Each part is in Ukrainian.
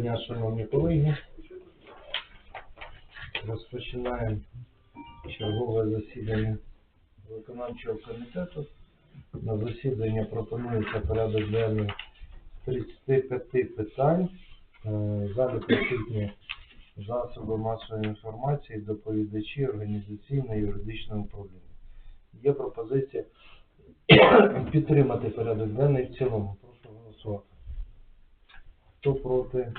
дня, шановні колеги. Розпочинаємо чергове засідання виконавчого комітету. На засідання пропонується порядок денний 35 питань. Е, залі присутні засоби масової інформації, доповідачі, організаційне і юридичне управління. Є пропозиція підтримати порядок денний в цілому. Прошу голосувати. Хто проти?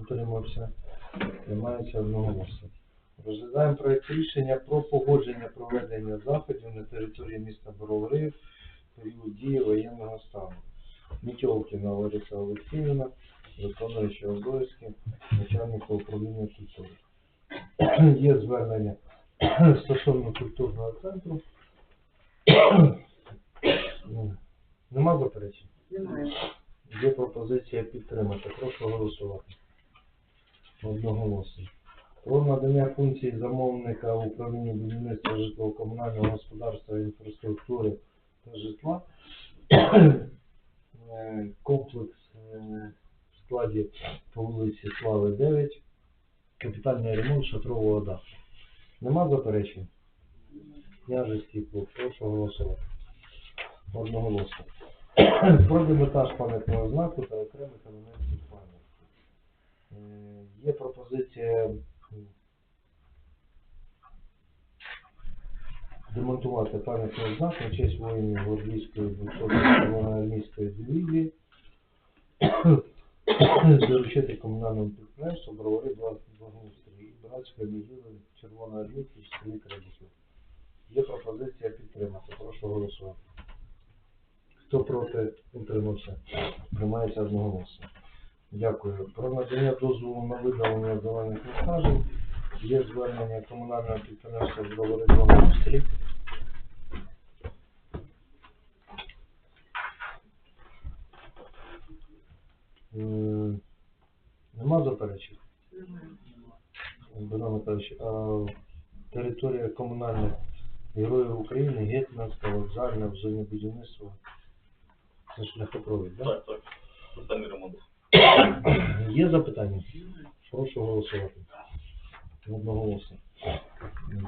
Утримався. Приймається одноголосно. Розглядаємо проект рішення про погодження проведення заходів на території міста Бровари в період дії воєнного стану. Мітьолкіна Лариса Олексіївна, виконуюча обов'язки начальника управління культури. Є звернення стосовно культурного центру. Нема заперечень? Немає. Є пропозиція підтримати. Прошу голосувати. Одноголосно. Про надання функцій замовника управління будівництва житлово-комунального господарства, інфраструктури та житла. Е, Комплекс е, в складі по вулиці Слави 9. Капітальний ремонт шатрового даху. Нема заперечень? Княжицький клуб. Прошу голосувати. Одноголосно. Про демонтаж пам'ятного знаку та окремих елементів Є пропозиція демонтувати пам'ятний знак на честь воїнів Гвардійської 200-ї армійської дивізії, доручити комунальному підприємству Бровари благоустрій і братської могили Червоної армійки в селі Крабусів. Є пропозиція підтримати. Прошу голосувати. Хто проти, утримався. Приймається одноголосно. Дякую. Про надання дозволу на видалення зелених насаджень. Є звернення комунального підприємства благоустрій. М, Нема заперечень? Немає. Михайлович, а територія комунальних героїв України, Гетьманська, вокзальна в зоні будівництва. Це шляхопровід, так? Так, так. Останній ремонт. Є запитання? Прошу голосувати. Одноголосно.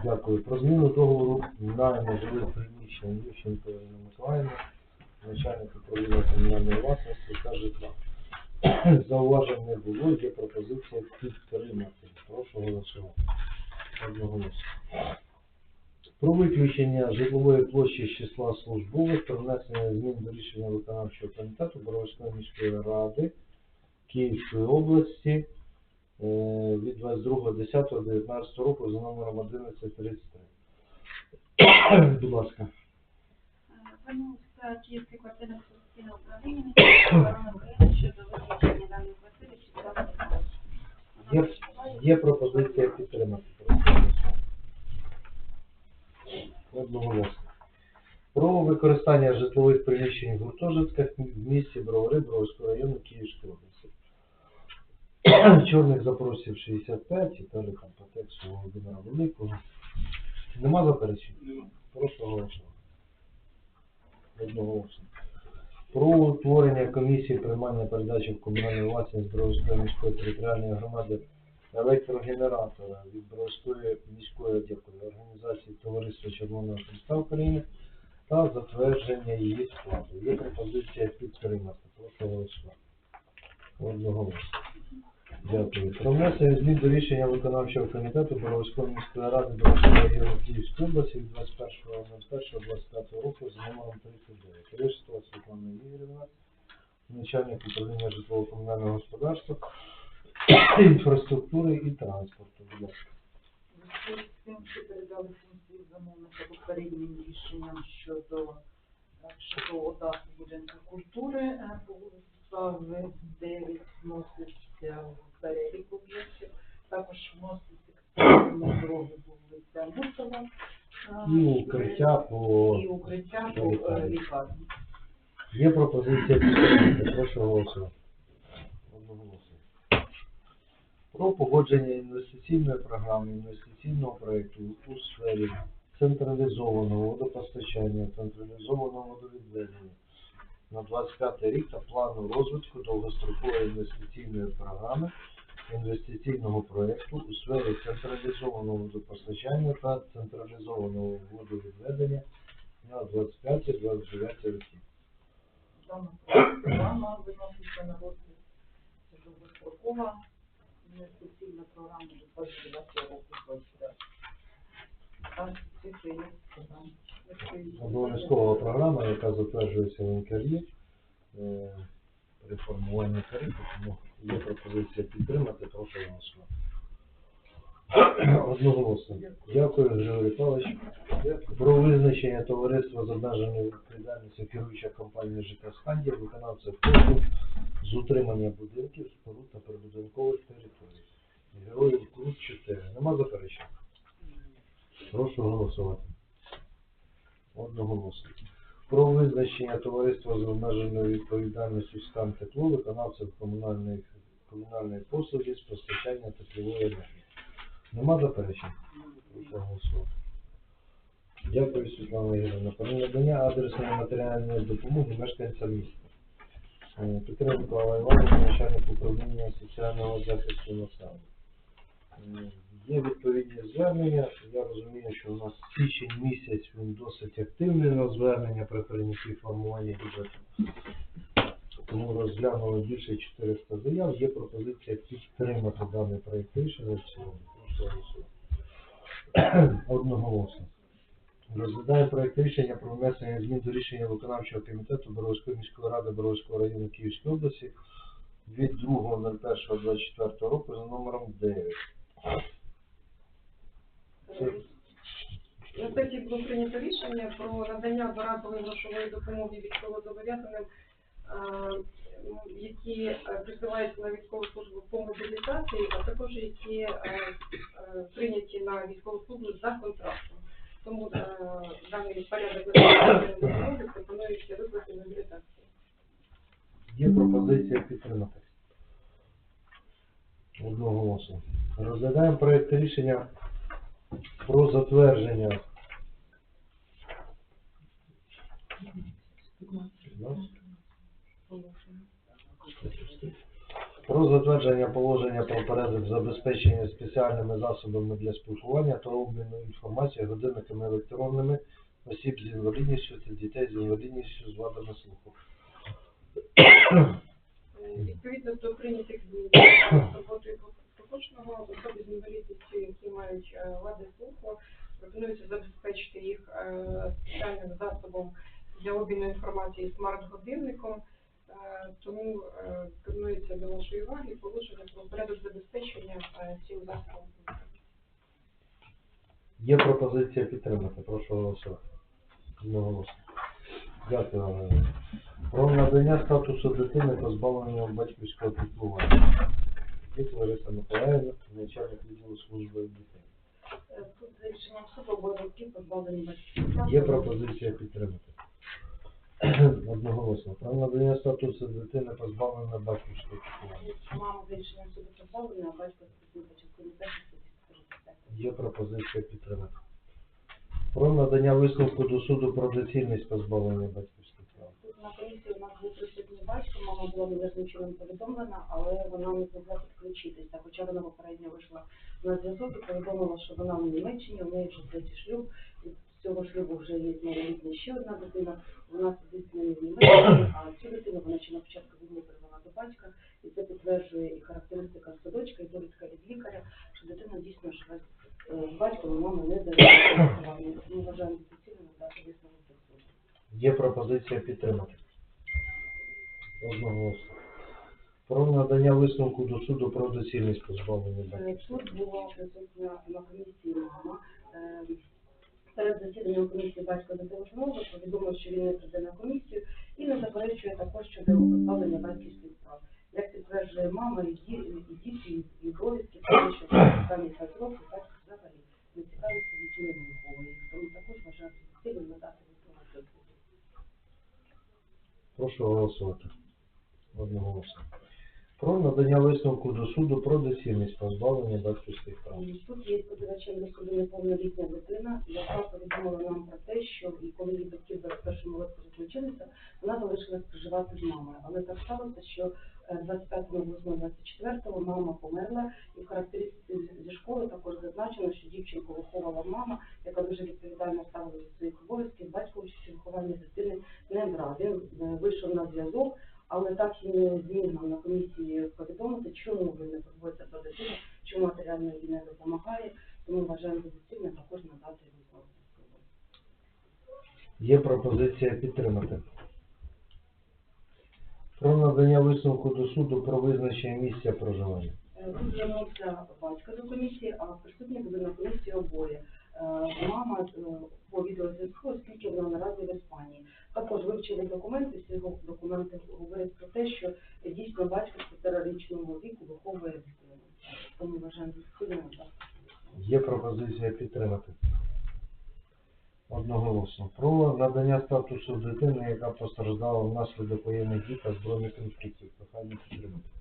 Дякую. Про зміну договору найму жилих приміщень Ющенко Ірина Миколаївна, начальник управління комунальної власності та житла. Зауважень не було, є пропозиція підтримати. Прошу голосувати. Одноголосно. Про виключення житлової площі з числа службових про внесення змін до рішення виконавчого комітету Боровської міської ради Київської області е, від 22.10.19 року за номером 1133. Будь ласка. Звернувся Київське квартирне конституційне управління Міністерства оборони України щодо виключення даної квартири з. Є, є пропозиція підтримати. Одноголосно. Про використання житлових приміщень в гуртожитках в місті Бровари Броварського району Київської області. Чорних запросів 65 і далі там по тексту Володимира Великого. Нема заперечень? Прошу голосувати. Одноголосно. Про утворення комісії приймання передачі в комунальну власність Броварської міської територіальної громади електрогенератора від Броварської міської дякую, організації Товариства Червоного Христа України та затвердження її складу. Є пропозиція підтримати. Прошу голосувати. Одноголосно. Дякую. Про внесення змін до рішення виконавчого комітету Боровської міської ради Боровського району Київської області від 21.01.25 року з номером 39. Решта Світлана Ігорівна, начальник управління житлово-комунального господарства, інфраструктури і транспорту. Будь ласка. Тим, передали функції замовника попереднім рішенням щодо е, шатрового даху будинку культури е, по вулиці Слави 9 вноситься перелік об'єктів. Також вноситься експлуатаційні дороги по вулиці Амурсова. е, І укриття по І укриття по лікарні. е, лікарні. Є пропозиція підтримати. Прошу голосувати. Одноголосно. Про погодження інвестиційної програми, інвестиційного проєкту у сфері централізованого водопостачання, централізованого водовідведення, на 25 рік та плану розвитку довгострокової інвестиційної програми інвестиційного проєкту у сфері централізованого водопостачання та централізованого водовідведення на 25-29 роки. Дана програма виноситься на розгляд довгострокова інвестиційна програма до 29 року 25. Так, цифри є там. Обов'язкова програма, яка затверджується в НКРІ е, при формуванні тарифу, тому є пропозиція підтримати, прошу голосувати. Одноголосно. Дякую, Григорій Павлович. Про визначення товариства з обмеженою відповідальністю керуюча компанія ЖК Схандія, виконавця послуг з утримання будинків, споруд та прибудинкових територій. Героїв Крут 4. Нема заперечень? Прошу голосувати. Одноголосно. Про визначення товариства з обмеженою відповідальністю стан тепло виконавців комунальної, комунальної послуги з постачання теплової енергії. Нема заперечень? Дякую, Світлана Ігорівна. Про надання адресної матеріальної допомоги мешканцям міста. Е, Петро Микола Іванович, начальник управління соціального захисту населення. Є відповідні звернення. Я розумію, що у нас січень місяць він досить активний на звернення при прийнятті формування бюджету. Тому розглянули більше 400 заяв. Є пропозиція підтримати даний проєкт рішення в цілому. Одноголосно. Розглядає проєкт рішення про внесення змін до рішення виконавчого комітету Боровської міської ради Боровського району Київської області від 2.01.24 року за номером 9. На сесії було прийнято рішення про надання одноразової грошової допомоги військовозобов'язаним, е, які е, призиваються на військову службу по мобілізації, а також які е, е, прийняті на військову службу за контрактом. Тому е, даний порядок допомоги пропонується виплати мобілізації. Є пропозиція підтримати. Одноголосно. Розглядаємо проєкт рішення про затвердження. Про затвердження положення про порядок забезпечення спеціальними засобами для спілкування та обміну інформацією, годинниками електронними осіб з інвалідністю та дітей з інвалідністю з вадами слуху. Відповідно до прийнятих змін з роботою поточного особи з інвалідністю, мають е, слуху, пропонується забезпечити їх е, спеціальним засобом для обміну інформації смарт-годинником. Е, Тому е, пропонується до вашої уваги положення про порядок забезпечення е, цим засобом. Є пропозиція підтримати. Прошу голосувати. Дякую. Про надання статусу дитини позбавлення батьківського піклування. Дід Лариса Миколаївна, начальник відділу служби дітей. Тут рішенням суду обоє батьків позбавлені прав. Є пропозиція підтримати. Одноголосно. Про надання статусу дитини позбавлення батьківського піклування. Мама за рішенням суду позбавлена, а батько працівника частини захисту 245. Є пропозиція підтримати. Про надання висновку до суду про доцільність позбавлення батьківських прав. Тут на комісії у нас був присутній батько, мама була чином повідомлена, але вона не змогла підключитися. Хоча вона попередньо вийшла на зв'язок і повідомила, що вона в Німеччині, у неї вже третій шлюб, і з цього шлюбу вже є малолітня ще одна дитина, вона сидить ними в Німеччині, а цю дитину вона ще на початку війни привела до батька, і це підтверджує і характеристика садочка, і довідка від лікаря, що дитина дійсно живе е, з батьком, і мама не дає. Ми вважаємо доцільним дати висновок. Є пропозиція підтримати. Одноголосно. Про надання висновку до суду про доцільність позбавлення батьківських. Тут була присутня на комісії мама. Е, Перед засіданням комісії батько зателефонував, повідомив, що він не прийде на комісію і не заперечує також щодо позбавлення батьківських прав. Як підтверджує мама, і діти, і- довідки, те, що в останні 5 років батько взагалі не цікавиться дітьми не виховує. їх. Тому також вважаю доцільним надати висновок до суду. Прошу голосувати. Одноголосно. Про надання висновку до суду про доцільність позбавлення батьківських прав. Тут є сподівачем до суду неповнолітня дитина, яка повідомила нам про те, що і коли її батьки в 21 році розлучилися, вона залишилась проживати з мамою. Але так сталося, що е, 25.08.24 мама померла, і в характеристиці зі школи також зазначено, що дівчинку виховувала мама, яка дуже відповідально ставилася до своїх обов'язків. Батько участі в вихованні дитини не брав. Він е, вийшов на зв'язок, але так і не зміг нам на комісії повідомити, чому він не турбується про дитину, чому матеріально їй не допомагає. Тому вважаємо доцільне також надати висновок. Є пропозиція підтримати. Про надання висновку до суду про визначення місця проживання. Е, Тут звернувся батько до комісії, а присутні були на комісії обоє. Е, Мама е, по відеозв'язку, оскільки вона наразі в Іспанії. Також вивчили документи, всі документи говорять про те, що дійсно батько п'ятирічного віку виховує дитину. Тому вважаємо за доцільне. Є пропозиція підтримати. Одноголосно. Про надання статусу дитини, яка постраждала внаслідок воєнних дій та збройних конфліктів. Прохання підтримати.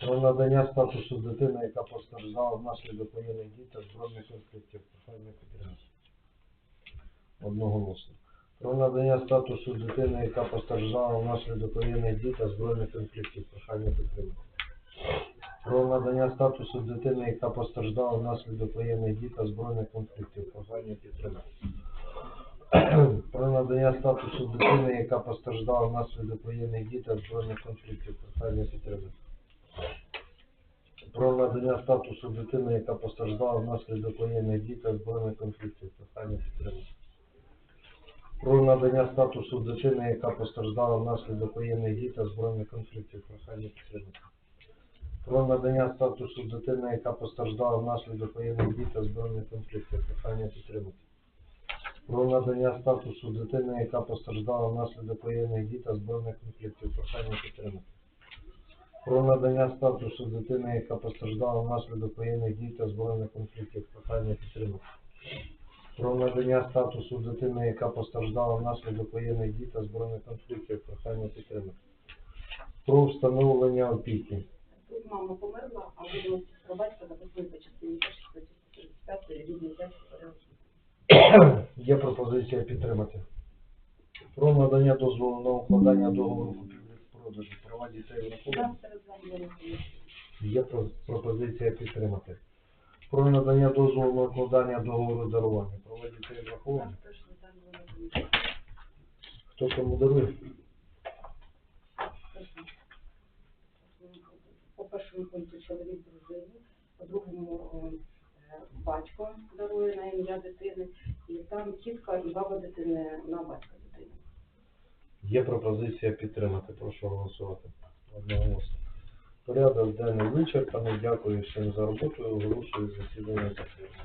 Про надання статусу дитини, яка постраждала внаслідок воєнних дій та збройних конфліктів. Прохання підтримати. Одноголосно. Про надання статусу дитини, яка постраждала внаслідок воєнних дій та збройних конфліктів. Прохання підтримати. Про надання статусу дитини, яка постраждала внаслідок воєнних дій та збройних конфліктів. Прохання підтримати. Про надання статусу дитини, яка постраждала внаслідок воєнних дій та збройних конфліктів. Прохання підтримати. Про надання статусу дитини, яка постраждала внаслідок воєнних дій та збройних конфліктів. Прохання підтримати. Про надання статусу дитини, яка постраждала внаслідок воєнних дій та збройних конфліктів. Прохання підтримати. Про надання статусу дитини, яка постраждала внаслідок воєнних дій та збройних конфліктів. Прохання підтримати. Про надання статусу дитини, яка постраждала внаслідок воєнних дій та збройних конфліктів. Прохання підтримати. Про надання статусу дитини, яка постраждала внаслідок воєнних дій та збройних конфліктів. Прохання підтримати. Про надання статусу дитини, яка постраждала внаслідок воєнних дій та збройних конфліктів. Прохання підтримати. Про встановлення опіки. Тут мама померла, а про батька записані по частині першій статті 135 рідний дядько. Є пропозиція підтримати. Про надання дозволу на укладання договору купівлі-продажу права дітей. Так, є пропозиція підтримати. Про надання дозволу на укладання договору дарування права дітей вона комісія. Хто кому дарує? По першому пункту чоловік дружині, по другому е, батько дарує на ім'я дитини, і там тітка і баба дитини на батька дитини. Є пропозиція підтримати. Прошу голосувати. Одноголосно. Порядок денний вичерпаний. Дякую всім за роботу. Оголошую засідання закритим.